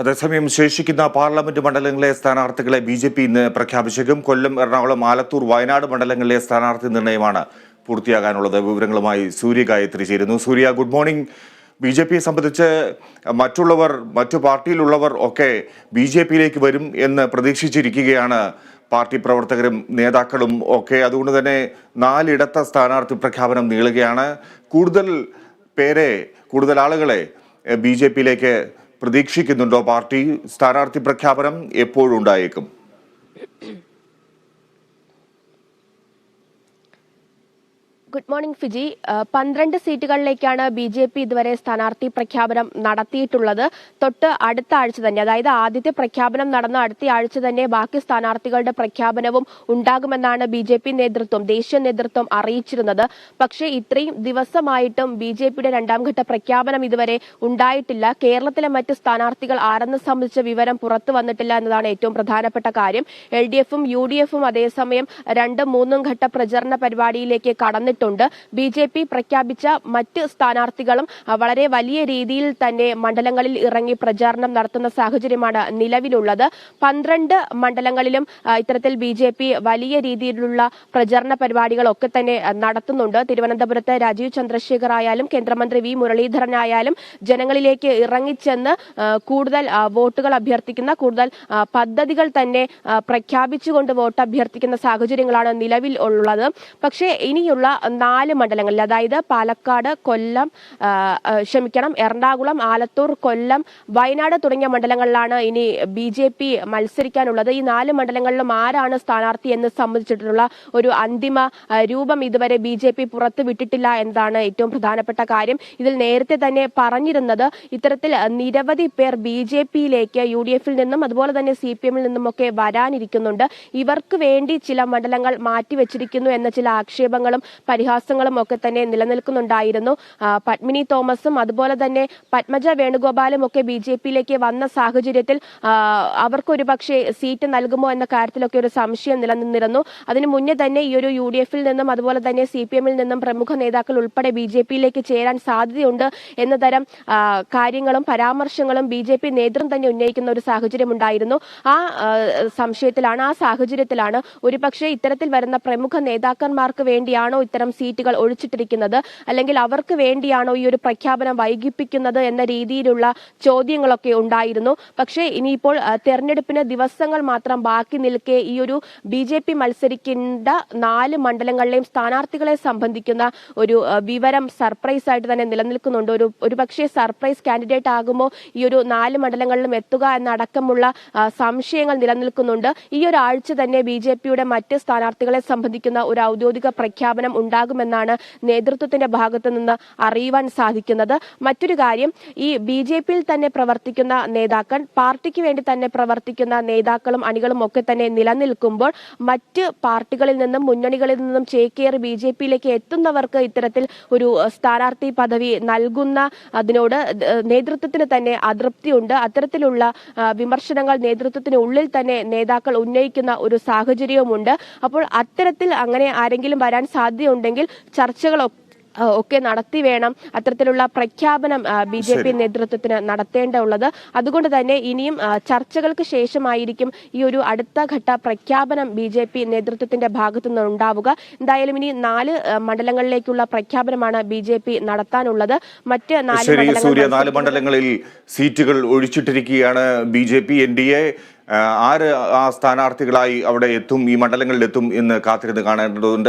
അതേസമയം ശേഷിക്കുന്ന പാർലമെന്റ് മണ്ഡലങ്ങളിലെ സ്ഥാനാർത്ഥികളെ ബി ജെ പി ഇന്ന് പ്രഖ്യാപിച്ചേക്കും. കൊല്ലം എറണാകുളം ആലത്തൂർ വയനാട് മണ്ഡലങ്ങളിലെ സ്ഥാനാർത്ഥി നിർണയമാണ് പൂർത്തിയാകാനുള്ളത്. വിവരങ്ങളുമായി സൂര്യ ഗായത്രി ചേരുന്നു. Surya good morning. B J പിയെ സംബന്ധിച്ച് മറ്റുള്ളവർ മറ്റു പാർട്ടിയിലുള്ളവർ ഒക്കെ ബി ജെ പിയിലേക്ക് വരും എന്ന് പ്രതീക്ഷിച്ചിരിക്കുകയാണ് പാർട്ടി പ്രവർത്തകരും നേതാക്കളും ഒക്കെ. അതുകൊണ്ട് തന്നെ നാലിടത്ത സ്ഥാനാർത്ഥി പ്രഖ്യാപനം നീളുകയാണ്. കൂടുതൽ പേരെ കൂടുതൽ ആളുകളെ ബി ജെ പിയിലേക്ക് പ്രതീക്ഷിക്കുന്നുണ്ടോ? പാർട്ടി സ്ഥാനാർത്ഥി പ്രഖ്യാപനം എപ്പോഴുണ്ടായേക്കും ഗുഡ് മോർണിംഗ് ഫിജി പന്ത്രണ്ട് സീറ്റുകളിലേക്കാണ് ബി ജെ പി ഇതുവരെ സ്ഥാനാർത്ഥി പ്രഖ്യാപനം നടത്തിയിട്ടുള്ളത്. തൊട്ട് അടുത്ത ആഴ്ച തന്നെ അതായത് ആദ്യത്തെ പ്രഖ്യാപനം നടന്ന അടുത്ത ആഴ്ച തന്നെ ബാക്കി സ്ഥാനാർത്ഥികളുടെ പ്രഖ്യാപനവും ഉണ്ടാകുമെന്നാണ് ബി ജെ പി നേതൃത്വം ദേശീയ നേതൃത്വം അറിയിച്ചിരുന്നത്. പക്ഷേ ഇത്രയും ദിവസമായിട്ടും ബി ജെ പിയുടെ രണ്ടാം ഘട്ട പ്രഖ്യാപനം ഇതുവരെ ഉണ്ടായിട്ടില്ല. കേരളത്തിലെ മറ്റ് സ്ഥാനാർത്ഥികൾ ആരെന്ന് സംബന്ധിച്ച വിവരം പുറത്തു വന്നിട്ടില്ല എന്നതാണ് ഏറ്റവും പ്രധാനപ്പെട്ട കാര്യം. എൽ ഡി എഫും യു ഡി എഫും അതേസമയം രണ്ടും മൂന്നും ഘട്ട പ്രചരണ പരിപാടിയിലേക്ക് കടന്നിട്ടുണ്ട്. ബി ജെ പി പ്രഖ്യാപിച്ച മറ്റ് സ്ഥാനാർത്ഥികളും വളരെ വലിയ രീതിയിൽ തന്നെ മണ്ഡലങ്ങളിൽ ഇറങ്ങി പ്രചാരണം നടത്തുന്ന സാഹചര്യമാണ് നിലവിലുള്ളത്. പന്ത്രണ്ട് മണ്ഡലങ്ങളിലും ഇത്തരത്തിൽ ബി ജെ പി വലിയ രീതിയിലുള്ള പ്രചരണ പരിപാടികളൊക്കെ തന്നെ നടത്തുന്നുണ്ട്. തിരുവനന്തപുരത്ത് രാജീവ് ചന്ദ്രശേഖർ ആയാലും കേന്ദ്രമന്ത്രി വി മുരളീധരനായാലും ജനങ്ങളിലേക്ക് ഇറങ്ങിച്ചെന്ന് കൂടുതൽ വോട്ടുകൾ അഭ്യർത്ഥിക്കുന്ന കൂടുതൽ പദ്ധതികൾ തന്നെ പ്രഖ്യാപിച്ചുകൊണ്ട് വോട്ട് അഭ്യർത്ഥിക്കുന്ന സാഹചര്യങ്ങളാണ് നിലവിൽ ഉള്ളത്. പക്ഷേ ഇനിയുള്ള നാല് മണ്ഡലങ്ങളിൽ അതായത് പാലക്കാട് കൊല്ലം ക്ഷമിക്കണം എറണാകുളം ആലത്തൂർ കൊല്ലം വയനാട് തുടങ്ങിയ മണ്ഡലങ്ങളിലാണ് ഇനി ബി ജെ പി മത്സരിക്കാനുള്ളത്. ഈ നാല് മണ്ഡലങ്ങളിലും ആരാണ് സ്ഥാനാർത്ഥി എന്ന് സംബന്ധിച്ചിട്ടുള്ള ഒരു അന്തിമ രൂപം ഇതുവരെ ബി ജെ പി പുറത്തുവിട്ടിട്ടില്ല എന്നതാണ് ഏറ്റവും പ്രധാനപ്പെട്ട കാര്യം. ഇതിൽ നേരത്തെ തന്നെ പറഞ്ഞിരുന്നത് ഇത്തരത്തിൽ നിരവധി പേർ ബി ജെ പിയിലേക്ക് യു ഡി എഫിൽ നിന്നും അതുപോലെ തന്നെ സി പി എമ്മിൽ നിന്നുമൊക്കെ വരാനിരിക്കുന്നുണ്ട്. ഇവർക്ക് വേണ്ടി ചില മണ്ഡലങ്ങൾ മാറ്റിവെച്ചിരിക്കുന്നു എന്ന ചില ആക്ഷേപങ്ങളും പരിഹാസങ്ങളും ഒക്കെ തന്നെ നിലനിൽക്കുന്നുണ്ടായിരുന്നു പത്മിനി തോമസും അതുപോലെ തന്നെ പത്മജ വേണുഗോപാലും ഒക്കെ ബി ജെ പിയിലേക്ക് വന്ന സാഹചര്യത്തിൽ അവർക്കൊരു പക്ഷേ സീറ്റ് നൽകുമോ എന്ന കാര്യത്തിലൊക്കെ ഒരു സംശയം നിലനിന്നിരുന്നു. അതിനു മുന്നേ തന്നെ ഈ ഒരു യു ഡി എഫിൽ നിന്നും അതുപോലെ തന്നെ സി പി എമ്മിൽ നിന്നും പ്രമുഖ നേതാക്കൾ ഉൾപ്പെടെ ബി ജെ പിയിലേക്ക് ചേരാൻ സാധ്യതയുണ്ട് എന്ന തരം കാര്യങ്ങളും പരാമർശങ്ങളും ബി ജെ പി നേതൃത്വം തന്നെ ഉന്നയിക്കുന്ന ഒരു സാഹചര്യം ഉണ്ടായിരുന്നു ആ, സംശയത്തിലാണ് ആ സാഹചര്യത്തിലാണ് ഒരുപക്ഷെ ഇത്തരത്തിൽ വരുന്ന പ്രമുഖ നേതാക്കന്മാർക്ക് വേണ്ടിയാണോ ഇത്തരം സീറ്റുകൾ ഒഴിച്ചിട്ടിരിക്കുന്നത്? അല്ലെങ്കിൽ അവർക്ക് വേണ്ടിയാണോ ഈ ഒരു പ്രഖ്യാപനം വൈകിപ്പിക്കുന്നത് എന്ന രീതിയിലുള്ള ചോദ്യങ്ങളൊക്കെ ഉണ്ടായിരുന്നു. പക്ഷേ ഇനിയിപ്പോൾ തെരഞ്ഞെടുപ്പിന് ദിവസങ്ങൾ മാത്രം ബാക്കി നിൽക്കെ ഈ ഒരു ബി ജെ പി മത്സരിക്കേണ്ട നാല് മണ്ഡലങ്ങളിലെയും സ്ഥാനാർത്ഥികളെ സംബന്ധിക്കുന്ന ഒരു വിവരം സർപ്രൈസ് ആയിട്ട് തന്നെ നിലനിൽക്കുന്നുണ്ട്. ഒരു ഒരുപക്ഷെ സർപ്രൈസ് കാൻഡിഡേറ്റ് ആകുമോ ഈ ഒരു നാല് മണ്ഡലങ്ങളിലും എത്തുക എന്നടക്കമുള്ള സംശയങ്ങൾ നിലനിൽക്കുന്നുണ്ട്. ഈ ഒരാഴ്ച തന്നെ ബി ജെ പിയുടെ മറ്റ് സ്ഥാനാർത്ഥികളെ സംബന്ധിക്കുന്ന ഒരു ഔദ്യോഗിക പ്രഖ്യാപനം ഉണ്ടാകുമെന്നാണ് നേതൃത്വത്തിന്റെ ഭാഗത്തു നിന്ന് അറിയുവാൻ സാധിക്കുന്നത്. മറ്റൊരു കാര്യം ഈ ബി ജെ പിയിൽ തന്നെ പ്രവർത്തിക്കുന്ന നേതാക്കൾ പാർട്ടിക്ക് വേണ്ടി തന്നെ പ്രവർത്തിക്കുന്ന നേതാക്കളും അണികളും ഒക്കെ തന്നെ നിലനിൽക്കുമ്പോൾ മറ്റ് പാർട്ടികളിൽ നിന്നും മുന്നണികളിൽ നിന്നും ചേക്കേറി ബി ജെ പിയിലേക്ക് എത്തുന്നവർക്ക് ഇത്തരത്തിൽ ഒരു സ്ഥാനാർത്ഥി പദവി നൽകുന്ന അതിനോട് നേതൃത്വത്തിന് തന്നെ അതൃപ്തിയുണ്ട്. അത്തരത്തിലുള്ള വിമർശനങ്ങൾ നേതൃത്വത്തിന് ഉള്ളിൽ തന്നെ നേതാക്കൾ ഉന്നയിക്കുന്ന ഒരു സാഹചര്യവുമുണ്ട്. അപ്പോൾ അത്തരത്തിൽ അങ്ങനെ ആരെങ്കിലും വരാൻ സാധ്യതയുണ്ടെങ്കിൽ ചർച്ചകളൊക്കെ ആ, ഒക്കെ നടത്തി വേണം അത്തരത്തിലുള്ള പ്രഖ്യാപനം ബി ജെ പി നേതൃത്വത്തിന് നടത്തേണ്ടതുള്ളത്. അതുകൊണ്ട് തന്നെ ഇനിയും ചർച്ചകൾക്ക് ശേഷമായിരിക്കും ഈ ഒരു അടുത്ത ഘട്ട പ്രഖ്യാപനം ബി ജെ പി നേതൃത്വത്തിന്റെ ഭാഗത്തു നിന്ന് ഉണ്ടാവുക. എന്തായാലും ഇനി നാല് മണ്ഡലങ്ങളിലേക്കുള്ള പ്രഖ്യാപനമാണ് ബി ജെ പി നടത്താനുള്ളത്. മറ്റ് നാല് സൂര്യ നാല് മണ്ഡലങ്ങളിൽ സീറ്റുകൾ ഒഴിച്ചിട്ടിരിക്കുകയാണ് B J P N D A. ആര് ആ സ്ഥാനാർത്ഥികളായി അവിടെ എത്തും ഈ മണ്ഡലങ്ങളിൽ എത്തും എന്ന് കാത്തിരുന്ന് കാണേണ്ടതുണ്ട്.